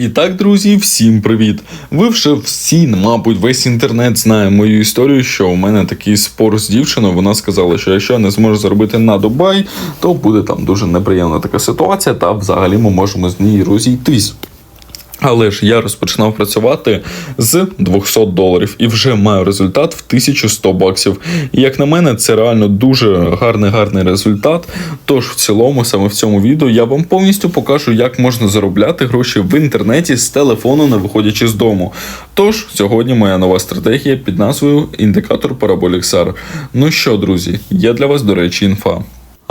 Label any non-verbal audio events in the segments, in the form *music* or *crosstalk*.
І так, друзі, всім привіт! Ви вже всі, мабуть, весь інтернет знає мою історію, що у мене такий спор з дівчиною. Вона сказала, що якщо я не зможу заробити на Дубай, то буде там дуже неприємна така ситуація, та взагалі ми можемо з неї розійтись. Але ж я розпочинав працювати з 200 доларів і вже маю результат в 1100 баксів. І як на мене, це реально дуже гарний гарний результат. Тож в цілому, саме в цьому відео, я вам повністю покажу, як можна заробляти гроші в інтернеті з телефону, не виходячи з дому. Тож сьогодні моя нова стратегія під назвою Індикатор SAR. Ну що, друзі, є для вас, до речі, інфа.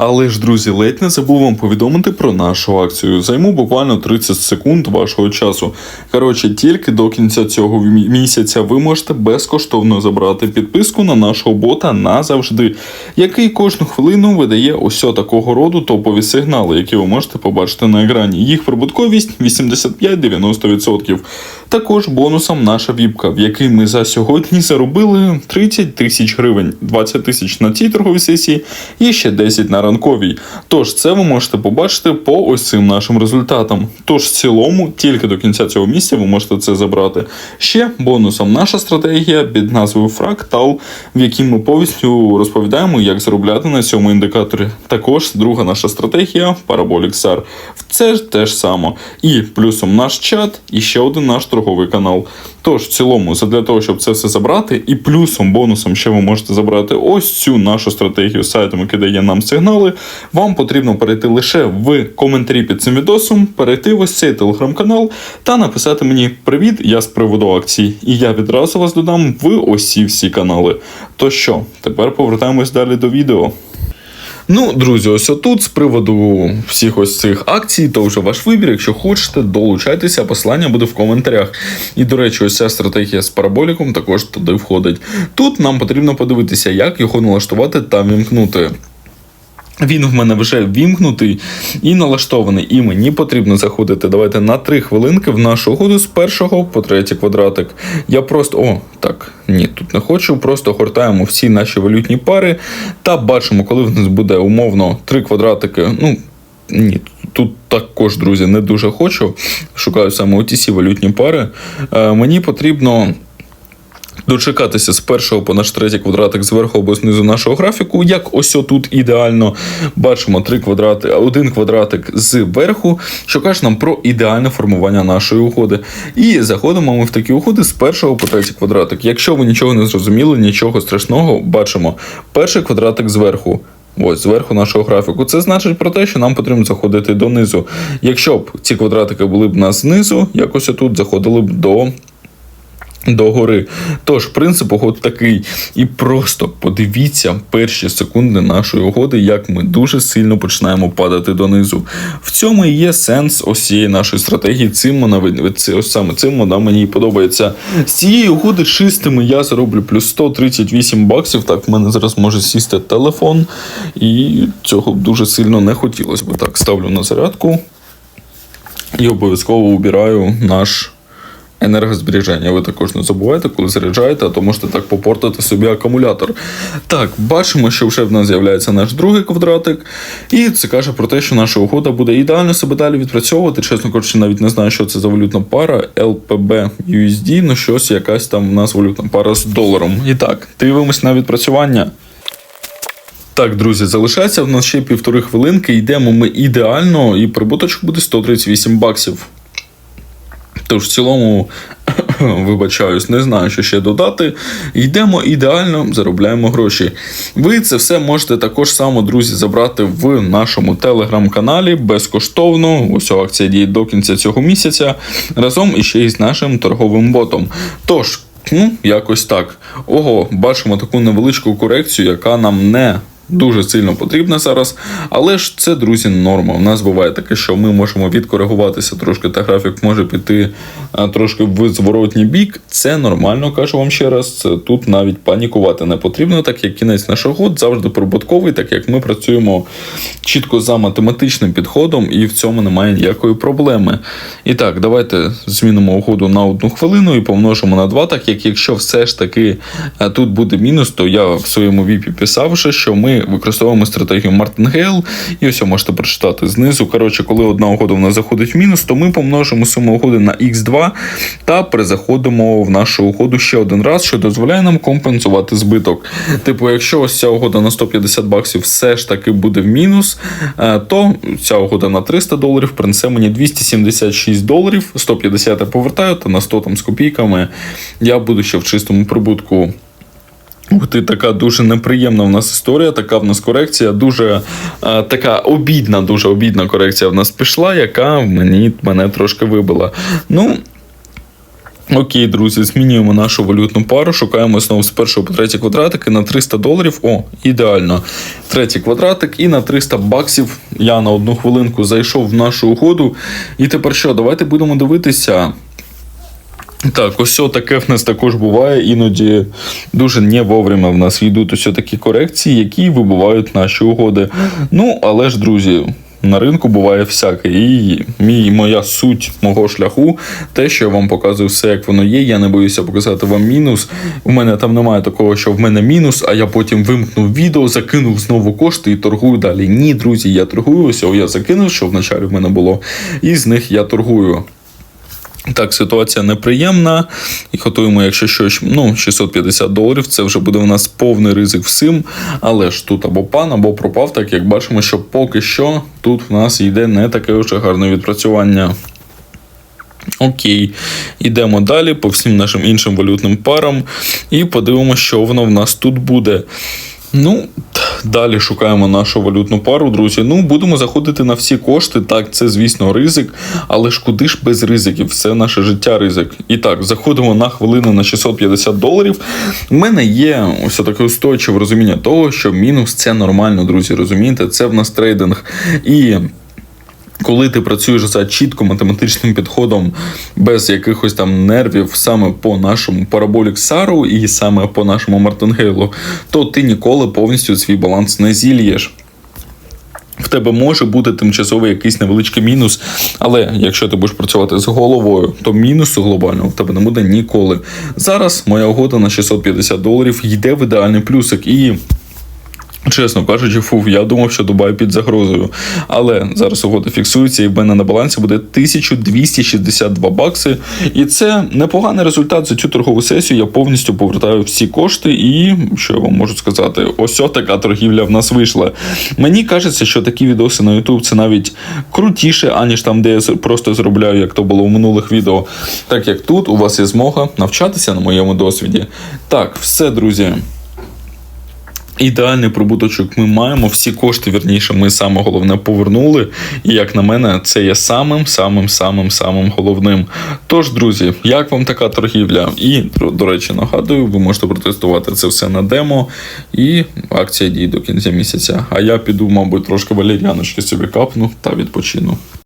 Але ж, друзі, ледь не забув вам повідомити про нашу акцію. Займу буквально 30 секунд вашого часу. Коротше, тільки до кінця цього місяця ви можете безкоштовно забрати підписку на нашого бота назавжди, який кожну хвилину видає ось такого роду топові сигнали, які ви можете побачити на екрані. Їх прибутковість 85-90%. Також бонусом наша віпка, в якій ми за сьогодні заробили 30 тисяч гривень, 20 тисяч на цій торговій сесії і ще 10 на ранковій. Тож це ви можете побачити по ось цим нашим результатам. Тож в цілому, тільки до кінця цього місяця ви можете це забрати. Ще бонусом наша стратегія під назвою Фрактал, в якій ми повністю розповідаємо, як заробляти на цьому індикаторі. Також друга наша стратегія Parabolic SAR. Це ж те ж саме. І плюсом наш чат, і ще один наш торговий канал. Тож, в цілому, для того, щоб це все забрати, і плюсом, бонусом ще ви можете забрати ось цю нашу стратегію з сайтом, який дає нам сигнали. Вам потрібно перейти лише в коментарі під цим відосом, перейти в ось цей телеграм-канал та написати мені Привіт, я з приводу акцій. І я відразу вас додам в ось ці всі канали. То що, тепер повертаємось далі до відео. Ну, друзі, ось отут з приводу всіх ось цих акцій, то вже ваш вибір. Якщо хочете, долучайтеся, посилання буде в коментарях. І, до речі, ось ця стратегія з параболіком також туди входить. Тут нам потрібно подивитися, як його налаштувати та вімкнути. Він в мене вже вімкнутий і налаштований, і мені потрібно заходити. Давайте на 3 хвилинки в нашу угоду з першого по третій квадратик. Я просто. О, так, ні, тут не хочу. Просто гортаємо всі наші валютні пари та бачимо, коли в нас буде умовно 3 квадратики. Ну, ні, тут також, друзі, не дуже хочу. Шукаю саме OTC валютні пари. Е, мені потрібно дочекатися з першого по наш третій квадратик зверху або знизу нашого графіку. Як ось тут ідеально бачимо три квадрати, один квадратик зверху, що каже нам про ідеальне формування нашої угоди. І заходимо ми в такі угоди з першого по третій квадратик. Якщо ви нічого не зрозуміли, нічого страшного, бачимо перший квадратик зверху. Ось зверху нашого графіку. Це значить про те, що нам потрібно заходити донизу. Якщо б ці квадратики були б на знизу, якось тут заходили б до до гори. Тож, принцип угод такий. І просто подивіться перші секунди нашої угоди, як ми дуже сильно починаємо падати донизу. В цьому і є сенс усієї нашої стратегії. Цим вона ось саме цим вона мені подобається. З цієї угоди чистими я зароблю плюс 138 баксів. Так, в мене зараз може сісти телефон, і цього б дуже сильно не хотілося б. Так, ставлю на зарядку і обов'язково убираю наш енергозбереження. Ви також не забувайте, коли заряджаєте, а то можете так попортити собі акумулятор. Так, бачимо, що вже в нас з'являється наш другий квадратик, і це каже про те, що наша угода буде ідеально себе далі відпрацьовувати. Чесно кажучи, навіть не знаю, що це за валютна пара LPB USD, ну щось якась там у нас валютна пара з доларом. І так, дивимось на відпрацювання. Так, друзі, залишається в нас ще півтори хвилинки. Йдемо ми ідеально, і прибуточок буде 138 баксів. Тож, в цілому, *coughs* вибачаюсь, не знаю, що ще додати. Йдемо ідеально, заробляємо гроші. Ви це все можете також само, друзі, забрати в нашому телеграм-каналі безкоштовно. Ось акція діє до кінця цього місяця, разом іще із нашим торговим ботом. Тож, ну, якось так. Ого, бачимо таку невеличку корекцію, яка нам не дуже сильно потрібна зараз. Але ж це, друзі, норма. У нас буває таке, що ми можемо відкоригуватися трошки, та графік може піти трошки в зворотній бік. Це нормально, кажу вам ще раз. Тут навіть панікувати не потрібно, так як кінець нашого год завжди прибутковий, так як ми працюємо чітко за математичним підходом, і в цьому немає ніякої проблеми. І так, давайте змінимо угоду на одну хвилину і помножимо на 2, так як якщо все ж таки тут буде мінус, то я в своєму віпі писав, що ми використовуємо стратегію Мартингейл. І ось можете прочитати знизу. Коротше, коли одна угода в нас заходить в мінус, то ми помножимо суму угоди на x2 та перезаходимо в нашу угоду ще один раз, що дозволяє нам компенсувати збиток. Типу, якщо ось ця угода на 150 баксів все ж таки буде в мінус, е, то ця угода на 300 доларів принесе мені 276 доларів, 150 я повертаю, та на 100 там з копійками я буду ще в чистому прибутку. Ух ти, така дуже неприємна в нас історія, така в нас корекція, дуже е, така обідна, дуже обідна корекція в нас пішла, яка мені мене трошки вибила. Ну. Окей, друзі, змінюємо нашу валютну пару, шукаємо знову з першого по третій квадратики на 300 доларів. О, ідеально. Третій квадратик, і на 300 баксів я на одну хвилинку зайшов в нашу угоду. І тепер що? Давайте будемо дивитися. Так, ось таке в нас також буває. Іноді дуже не вовремя в нас йдуть ось такі корекції, які вибувають наші угоди. Ну, але ж, друзі. На ринку буває всяке, і мій моя суть мого шляху, те, що я вам показую все, як воно є. Я не боюся показати вам мінус. У мене там немає такого, що в мене мінус, а я потім вимкнув відео, закинув знову кошти і торгую далі. Ні, друзі, я торгую. Ось я закинув, що вначалі в мене було, і з них я торгую. Так, ситуація неприємна. І готуємо, якщо щось, ну, 650 доларів. Це вже буде у нас повний ризик всім. Але ж тут або пан, або пропав, так як бачимо, що поки що тут в нас йде не таке вже гарне відпрацювання. Окей, йдемо далі по всім нашим іншим валютним парам і подивимося, що воно в нас тут буде. Ну, далі шукаємо нашу валютну пару, друзі. Ну, будемо заходити на всі кошти. Так, це, звісно, ризик, але ж куди ж без ризиків? Все наше життя ризик. І так, заходимо на хвилину на 650 доларів. У мене є ось таке устойчиве розуміння того, що мінус це нормально, друзі. Розумієте, це в нас трейдинг. І. Коли ти працюєш за чітко математичним підходом, без якихось там нервів, саме по нашому параболік Сару і саме по нашому Мартингейлу, то ти ніколи повністю свій баланс не зільєш. В тебе може бути тимчасовий якийсь невеличкий мінус, але якщо ти будеш працювати з головою, то мінусу глобального в тебе не буде ніколи. Зараз моя угода на 650 доларів йде в ідеальний плюсик і. Чесно кажучи, фуф, я думав, що Дубай під загрозою. Але зараз угода фіксується, і в мене на балансі буде 1262 бакси. І це непоганий результат за цю торгову сесію. Я повністю повертаю всі кошти, і що я вам можу сказати, ось така торгівля в нас вийшла. Мені кажеться, що такі відоси на YouTube це навіть крутіше, аніж там, де я просто зробляю, як то було в минулих відео. Так як тут у вас є змога навчатися на моєму досвіді. Так, все, друзі. Ідеальний прибуточок ми маємо. Всі кошти, вірніше, ми саме головне повернули. І як на мене, це є самим самим самим самим головним. Тож, друзі, як вам така торгівля? І до речі, нагадую, ви можете протестувати це все на демо. І акція діє до кінця місяця. А я піду, мабуть, трошки валеріаночки собі капну та відпочину.